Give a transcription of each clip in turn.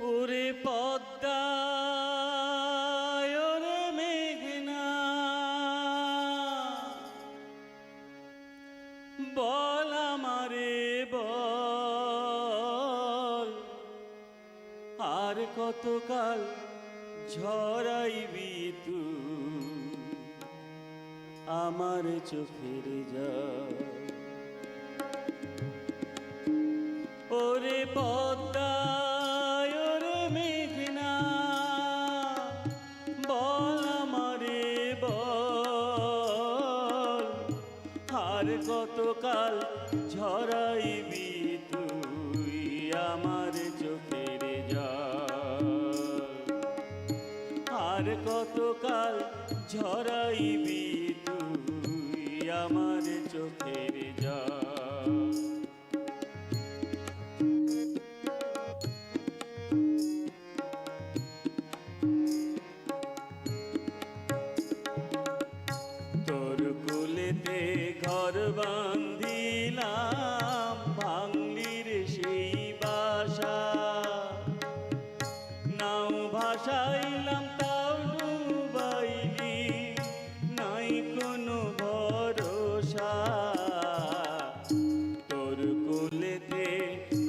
ওরে পদ্মায় ওরে মেঘনা। বল আমারে বল। আর কতকাল ঝরাইবি তুই? আমার চোখের জল। কতকাল ঝরাইবি তুই আমার চোখের আর কতকাল ঝরাইবি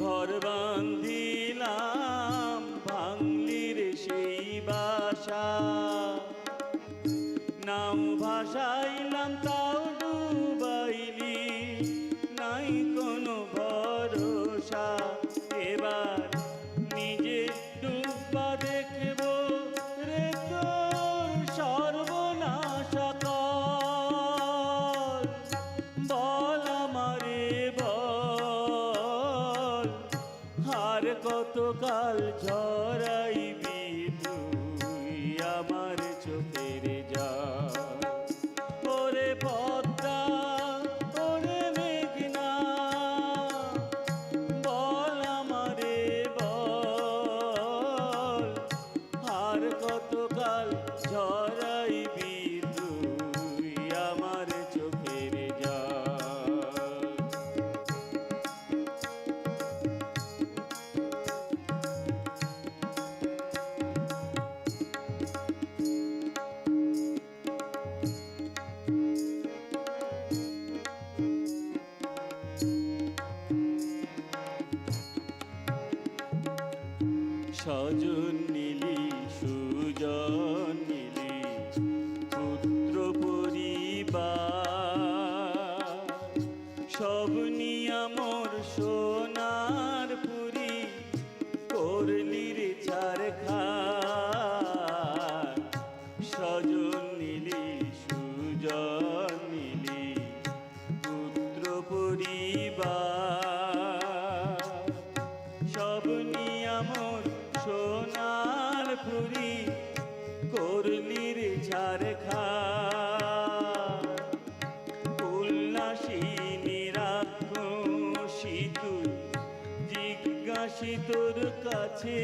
ঘর বান্ধিলাম ভাঙলির সেই বাসা। নাম ভাসাইলাম তাও কতকাল ঝরাইবি স্বজন নিলি, সুজন নিলি, পুত্র পরিবার। সব নিয়ামর সোনার পুরি, করলি রে চার খার স্বজন নিলি, সুজন নিলি, পুত্র পরিবার। সব নিয়ামর সোনার পুরি করলি রে ছাড় খা উল্লাসিনী রাক্ষসী তুই জিজ্ঞাসী তোর কাছে